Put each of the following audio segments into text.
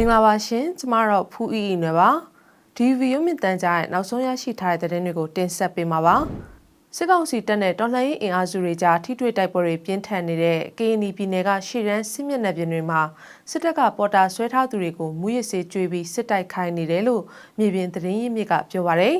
င်္ဂလာပါရှင်ကျမတော့ဖူးအီအီနွယ်ပါဒီဗီဒီယိုမြင့်တန်းကြားရဲ့နောက်ဆုံးရရှိထားတဲ့သတင်းတွေကိုတင်ဆက်ပေးမှာပါစစ်ကောင်စီတပ်နဲ့တော်လှန်ရေးအင်အားစုတွေကြားထိတွေ့တိုက်ပွဲတွေပြင်းထန်နေတဲ့ KNY ပြည်နယ်ကရှေ့ရန်စစ်မျက်နှာပြင်တွေမှာစစ်တပ်ကပေါ်တာဆွဲထားသူတွေကိုမူရစ်စေးကျွေးပြီးစစ်တိုက်ခိုင်းနေတယ်လို့မြေပြင်သတင်းရင်းမြစ်ကပြောပါရယ်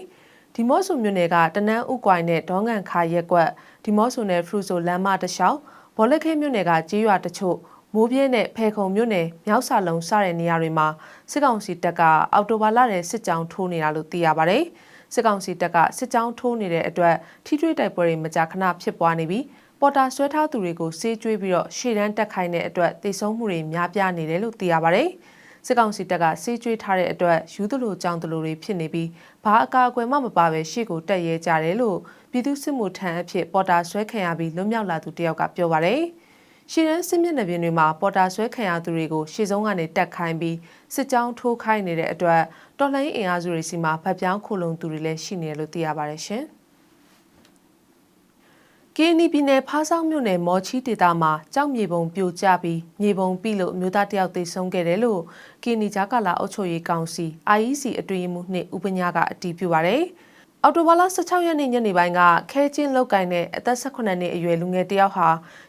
ဒီမော့ဆူမြို့နယ်ကတနန်းဥကွိုင်နဲ့ဒေါငန်ခါရက်ကွက်ဒီမော့ဆူနယ်ဖရူဆိုလမ်းမတလျှောက်ဘော်လက်ခဲမြို့နယ်ကကြေးရွာတချို့ မိုးပြင်းနဲ့ဖဲခုံမြို့နယ်မြောက်စာလုံးစတဲ့နေရာတွေမှာစစ်ကောင်စီတပ်ကအော်တိုဘာလတဲ့စစ်ကြောင်းထိုးနေတာလို့သိရပါတယ်။စစ်ကောင်စီတပ်ကစစ်ကြောင်းထိုးနေတဲ့အတွက်ထိထွေးတိုက်ပွဲတွေမကြာခဏဖြစ်ပွားနေပြီးပေါ်တာဆွဲထားသူတွေကိုစေးကျွေးပြီးတော့ရှေ့တန်းတက်ခိုင်းတဲ့အတွက်တိတ်ဆုံးမှုတွေများပြားနေတယ်လို့သိရပါတယ်။စစ်ကောင်စီတပ်ကစေးကျွေးထားတဲ့အတွက်ယူသလိုကြောင်သလိုတွေဖြစ်နေပြီးဘာအကာအကွယ်မှမပါပဲရှေ့ကိုတက်ရဲကြတယ်လို့ပြည်သူစစ်မှုထမ်းအဖြစ်ပေါ်တာဆွဲခံရပြီးလွတ်မြောက်လာသူတယောက်ကပြောပါတယ်။ ရှီရန်စစ်မျက်နှာပြင်တွေမှာပေါ်တာဆွဲခံရသူတွေကိုရှေ့ဆုံးကနေတက်ခိုင်းပြီးစစ်ကြောင်းထိုးခိုင်းနေတဲ့အတွက်တော်လှန်ရေးအင်အားစုတွေစီမှာဗတ်ပြောင်းခိုလုံသူတွေလည်းရှိနေတယ်လို့သိရပါတယ်ရှင်။ကင်းနီပြည်နယ်ဖားဆောင်မြို့နယ်မော်ချီဒေတာမှာကြောက်မြေပုံပြိုကျပြီးမြေပုံပြီးလို့မျိုးသားတယောက်သေဆုံးခဲ့တယ်လို့ကင်းနီဂျာကာလာအုပ်ချုပ်ရေးကောင်စီ IEC အတွင်းမှုနှစ်ဥပညာကအတည်ပြုပါရယ်။ အော်တိုဘာလ16ရက်နေ့ညနေပိုင်းကခဲချင်းလောက်ကင်တဲ့အသက်18နှစ်အရွယ်လူငယ်တယောက်ဟာ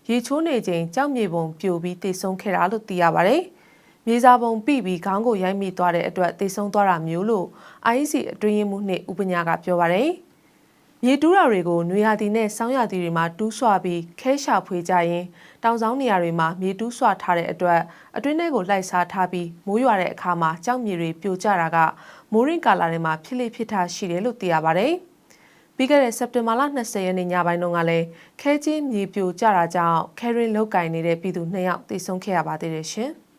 ရေချိုးနေချိန်ကြောက်မြေပုံပြိုပြီးတေဆုံးခဲ့တာလို့သိရပါတယ်။မြေစာပုံပြီးပြီးခေါင်းကိုရိုက်မိသွားတဲ့အတွက်တေဆုံးသွားတာမျိုးလို့ IEC အတွင်းမှုနှစ်ဥပညာကပြောပါတယ်။ မြေတူးတာတွေကိုနွေရာသီနဲ့ဆောင်းရာသီတွေမှာတူးဆွပြီးခဲရှာဖွေကြရင်တောင်ဆောင်နေရာတွေမှာမြေတူးဆွထားတဲ့အတွက်အတွင်းထဲကိုလိုက်စားထားပြီးမိုးရွာတဲ့အခါမှာကြောက်မြေတွေပြိုကျတာကမိုးရင်းကာလာတွေမှာဖြစ်လေဖြစ်တာရှိတယ်လို့သိရပါတယ်။ပြီးခဲ့တဲ့စက်တင်ဘာလ20ရက်နေ့ညပိုင်းတုန်းကလည်းခဲချင်းမြေပြိုကျတာကြောင့်ခဲရင်လောက်ကင်နေတဲ့ပြည်သူ2ယောက်သေဆုံးခဲ့ရပါသေးတယ်ရှင်။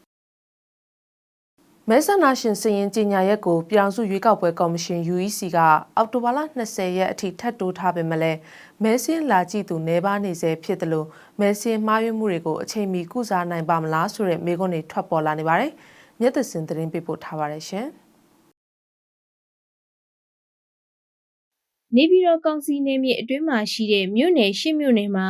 မဲဆန္ဒရှင်စည်ရင်ကြီးညာရက်ကိုပြောင်စုရွေးကောက်ပွဲကော်မရှင် UEC ကအောက်တိုဘာလ20ရက်အထိထပ်တိုးထားပေမဲ့လည်းမဲစင်းလာကြည့်သူနေပါနေစေဖြစ်တယ်လို့မဲစင်းမှားယွင်းမှုတွေကိုအချိန်မီကုစားနိုင်ပါမလားဆိုတဲ့မေးခွန်းတွေထွက်ပေါ်လာနေပါတယ်။မျက်သစင်သတင်းပေးပို့ထားပါတယ်ရှင်။နေပြည်တော်ကောင်စီနယ်မြေအတွင်းမှာရှိတဲ့မြို့နယ်ရှစ်မြို့နယ်မှာ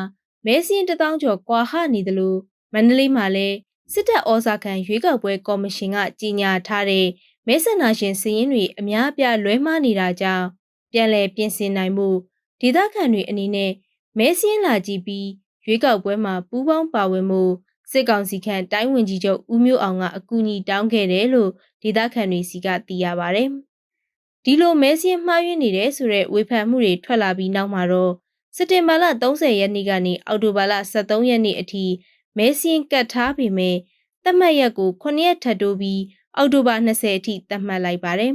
မဲစင်းတထောင်ကျော်ကွာဟနေတယ်လို့မန္တလေးမှာလည်း စစ်တပ်ဩဇာခံရွေးကောက်ပွဲကော်မရှင်ကကြီးညာထားတဲ့မဲဆန္ဒရှင်စည်ရင်းတွေအများအပြားလွဲမှားနေတာကြောင့်ပြန်လည်ပြင်ဆင်နိုင်မှုဒေသခံတွေအနေနဲ့မဲစင်းလာကြည့်ပြီးရွေးကောက်ပွဲမှာပူးပေါင်းပါဝင်မှုစစ်ကောင်စီခန့်တိုင်းဝင်ကြီးချုပ်ဦးမျိုးအောင်ကအကူအညီတောင်းခဲ့တယ်လို့ဒေသခံတွေစီကသိရပါဗျ။ဒီလိုမဲစင်းမှားယွင်းနေတဲ့ဆိုတဲ့ဝေဖန်မှုတွေထွက်လာပြီးနောက်မှာတော့စက်တင်ဘာလ30ရက်နေ့ကနေအောက်တိုဘာလ23ရက်နေ့အထိ မဲစင်းကတ်ထားပေမဲ့သတ်မှတ်ရက်ကို9ရက်ထပ်တိုးပြီးအောက်တိုဘာ20အထိသတ်မှတ်လိုက်ပါတယ်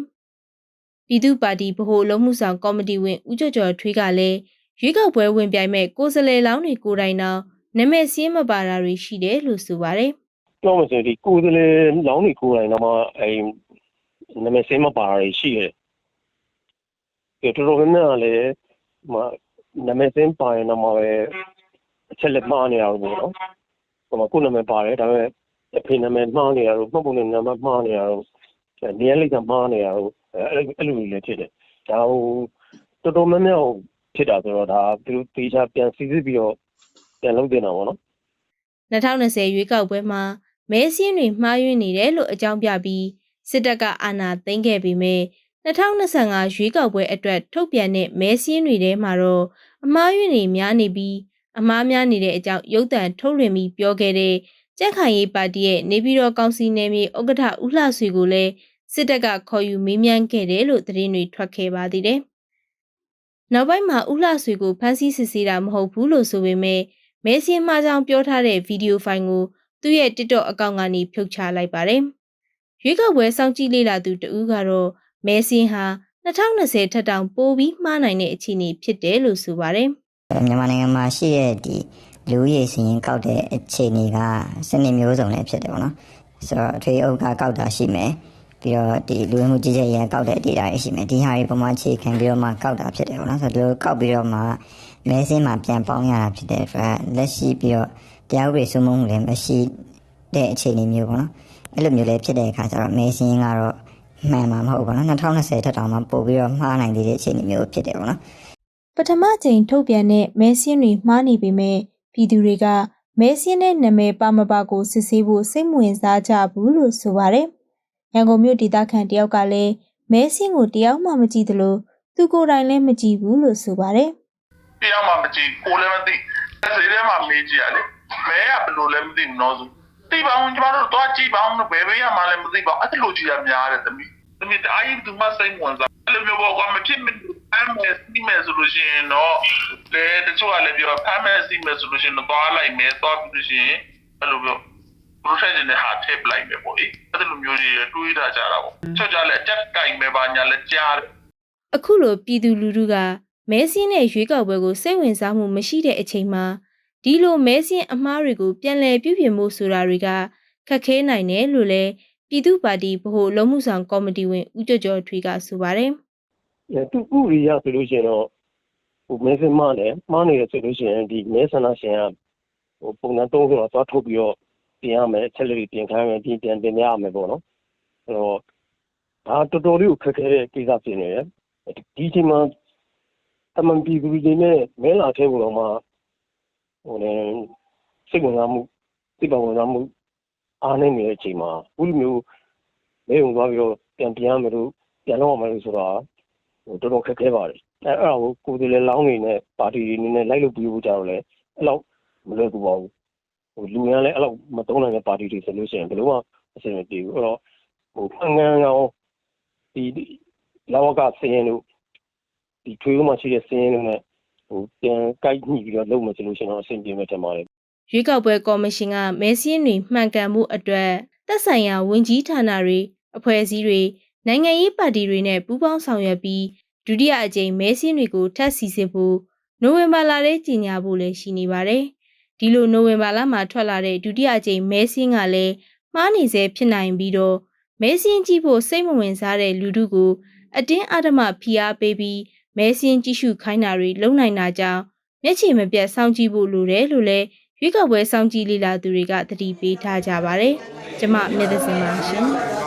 ။ပြည်သူ့ပါတီဗဟိုလုံးမှုဆောင်ကော်မတီဝင်ဦးကျော်ကျော်ထွေးကလည်းရွေးကောက်ပွဲဝင်ပြိုင်မဲ့ကိုယ်စားလှယ်လောင်းတွေကိုယ်တိုင်တော့နာမည်စည်းမပါတာတွေရှိတယ်လို့ဆိုပါတယ်။ပြောမှဆိုဒီကိုယ်စားလှယ်လောင်းတွေကိုယ်တိုင်တော့မှအဲနာမည်စည်းမပါတာတွေရှိတယ်။ဒီတော်တော်များများလည်းမနာမည်စည်းပါရင်တော့မှပဲအချက်လက်မှားနေရဘူးပေါ့နော်။ ဟိုမှာကိုယ်နာမည်ပါတယ်ဒါပေမဲ့အဖေနာမည်မှားနေရတော့မှတ်ပုံနဲ့နာမည်မှားနေရတော့နေရာလိပ်ကမှားနေရတော့အဲ့အဲ့လိုလည်းဖြစ်တယ်ဒါဟိုတော်တော်များများဖြစ်တာဆိုတော့ဒါသူတို့တေချာပြန်စီစစ်ပြီးတော့ပြန်လုပ်တင်တာပေါ့နော်2020ရွေးကောက်ပွဲမှာမဲစင်းတွေမှားယွင်းနေတယ်လို့အကြောင်းပြပြီးစစ်တပ်ကအာဏာသိမ်းခဲ့ပြီးမြဲ2025ရွေးကောက်ပွဲအတွက်ထုတ်ပြန်တဲ့မဲစင်းတွေထဲမှာတော့အမှားယွင်းတွေများနေပြီး အမှားများနေတဲ့အကြောင်းရုပ်သံထုတ်လွှင့်ပြီးပြောခဲ့တဲ့ကြက်ခိုင်ရေးပါတီရဲ့နေပြည်တော်ကောင်စီနယ်မြေဥက္ကဋ္ဌဦးလှဆွေကိုလည်းစစ်တပ်ကခေါ်ယူမေးမြန်းခဲ့တယ်လို့သတင်းတွေထွက်ခဲ့ပါသေးတယ်။နောက်ပိုင်းမှာဦးလှဆွေကိုဖမ်းဆီးစစ်ဆေးတာမဟုတ်ဘူးလို့ဆိုပေမဲ့မဲစင်းမှားကြောင်ပြောထားတဲ့ဗီဒီယိုဖိုင်ကိုသူ့ရဲ့ TikTok အကောင့်ကနေဖြုတ်ချလိုက်ပါတယ်။ရွေးကောက်ပွဲစောင့်ကြည့်လေ့လာသူတဦးကတော့မဲစင်းဟာ2020ထက်တောင်ပိုပြီးမှားနိုင်တဲ့အခြေအနေဖြစ်တယ်လို့ဆိုပါတယ်။ မြန်မာနိုင်ငံမှာရှိတဲ့ဒီလူရည်စရင်ကောက်တဲ့အခြေအနေကစနစ်မျိုးစုံလည်းဖြစ်တယ်ပေါ့နော်ဆိုတော့အထွေအုပ်ကကောက်တာရှိမယ်ပြီးတော့ဒီလူဝင်မှုကြီးကြပ်ရေးကောက်တဲ့ data တွေရှိမယ်ဒီဟာတွေပုံမှန်အခြေခံပြီးတော့မှကောက်တာဖြစ်တယ်ပေါ့နော်ဆိုတော့ဒီလိုကောက်ပြီးတော့မှမဲစင်းမှာပြန်ပေါင်းရတာဖြစ်တဲ့အတွက်လက်ရှိပြီးတော့တရားဥပဒေစိုးမိုးမှုလည်းမရှိတဲ့အခြေအနေမျိုးပေါ့နော်အဲ့လိုမျိုးလည်းဖြစ်တဲ့အခါကျတော့မဲစင်းကတော့မှန်မှာမဟုတ်ဘူးပေါ့နော်2020ထက်တောင်မှပို့ပြီးတော့မှားနိုင်သေးတဲ့အခြေအနေမျိုးဖြစ်တယ်ပေါ့နော် ပထမချိန်ထုတ်ပြန်တဲ့မဲစင်းတွေမှားနေပေမဲ့ပြည်သူတွေကမဲစင်းတဲ့နာမည်ပါမပါကိုစစ်ဆေးဖို့စိတ်ဝင်စားကြဘူးလို့ဆိုပါတယ်ရန်ကုန်မြို့ဒေသခံတယောက်ကလည်းမဲဆင်းကိုတယောက်မှမကြည့်သလိုသူကိုယ်တိုင်လည်းမကြည့်ဘူးလို့ဆိုပါတယ်တယောက်မှမကြည့်ကိုလည်းမသိအဲ့ဒီထဲမှာမေးကြည့်ရလေမဲကဘယ်လိုလဲမသိဘူးနော်ဆိုသိပါအောင်ကျမတို့တော့ကြည့်ပါအောင်လို့ဘယ်ဘေးရမှလည်းမသိပါဘူးအဲ့လိုကြည့်ရများတယ်သမီးသမီးတအားကြီးသူမစိတ်ဝင်စားအဲ့လိုမျိုးပေါ့ကွာမဖြစ်မ အမ်းမဲစီမဲဆိုလို့ရှိရင်တော့လေတချို့ကလည်းပြောဖမ်းမဲစီမဲဆိုလို့ရှိရင်တော့သွားလိုက်မယ်သွားပြီးလို့ရှိရင်အဲ့လိုပြော professional နဲ့ဟာထည့်ပလိုက်မယ်ပေါ့လေအဲ့လိုမျိုးကြီးတွေးထားကြတာပေါ့ချက်ကြလည်းအတက်ကင်မယ်ပါညာလည်းကြားတယ်အခုလိုပြည်သူလူထုကမဲဆင်းတဲ့ရွေးကောက်ပွဲကိုစိတ်ဝင်စားမှုမရှိတဲ့အချိန်မှာဒီလိုမဲဆင်းအမှားတွေကိုပြန်လည်ပြုပြင်ဖို့ဆိုတာတွေကခက်ခဲနိုင်တယ်လို့လည်းပြည်သူ့ပါတီဗဟိုအလုံးမှုဆောင်ကော်မတီဝင်ဦးကျော်ကျော်ထွေးကဆိုပါတယ်အဲ သူဥရိယဆိုလို့ရှိရင်တော့ဟိုမဲစင်မနဲ့မှားနေတယ်ဆိုလို့ရှိရင်ဒီမဲဆန္ဒရှင်ကဟိုပုံစံသုံးခုတော့သွားထုတ်ပြီးတော့ပြင်ရမယ်ချက်လက်တွေပြင်ခိုင်းမယ်ပြင်ပြန်ပြင်ရမယ်ပေါ့နော်အဲတော့ဒါတော်တော်လေးကိုခက်ခဲတဲ့ကိစ္စဖြစ်နေတယ်ဒီအချိန်မှာတမန်ပြည်သူတွေနဲ့မဲလာထဲကိုတော့မှဟိုလည်းစိတ်ဝင်စားမှုစိတ်ပါဝင်စားမှုအားနေနေတဲ့အချိန်မှာဘုလိုမျိုးမဲုံသွားပြီးတော့ပြန်ပြင်ရမယ်လို့ပြန်လုပ်ရမယ်လို့ဆိုတာဟို တော်တော်ခက်ခဲပါတယ်အဲအဲ့ဒါကိုကိုယ်တွေလည်းလောင်းနေနဲ့ပါတီတွေအနေနဲ့လိုက်လို့ပြီးဖို့ကြတော့လေအဲ့လောက်မလွယ်ကူပါဘူးဟိုလူများလည်းအဲ့လောက်မတုံးနိုင်တဲ့ပါတီတွေဆိုလို့ရှိရင်ဘယ်လိုမှအဆင်မပြေဘူးအဲ့တော့ဟိုဖန်ငန်းကောင်ဒီလောကဆင်းရင်တို့ဒီထွေးမှရှိတဲ့ဆင်းရင်တို့ ਨੇ ဟိုပြန်ကိုက်ညှိပြီးတော့လုပ်မှဆိုလို့ရှိရင်တော့အဆင်ပြေမယ်ထင်ပါတယ်ရွေးကောက်ပွဲကော်မရှင်ကမဲဆင်းတွေမှန်ကန်မှုအတွက်သက်ဆိုင်ရာဝန်ကြီးဌာနတွေအဖွဲ့အစည်းတွေ နိုင်ငံရေးပါတီတွေနဲ့ပူးပေါင်းဆောင်ရွက်ပြီးဒုတိယအကြိမ်မဲဆင်းတွေကိုထပ်စီစစ်ဖို့နိုဝင်ဘာလထဲကြီးညာဖို့လည်းရှိနေပါတယ်။ဒီလိုနိုဝင်ဘာလမှာထွက်လာတဲ့ဒုတိယအကြိမ်မဲဆင်းကလည်းမှားနေစေဖြစ်နိုင်ပြီးတော့မဲဆင်းကြည့်ဖို့စိတ်မဝင်စားတဲ့လူထုကိုအတင်းအဓမ္မဖိအားပေးပြီးမဲဆင်းကြည့်ရှုခိုင်းတာတွေလုပ်နိုင်တာကြောင့်မျက်ခြေမပြတ်စောင့်ကြည့်ဖို့လိုတယ်လို့လည်းရွေးကောက်ပွဲစောင့်ကြည့်လေ့လာသူတွေကသတိပေးထားကြပါတယ်။ကျမမြတ်သစင်ပါရှင်။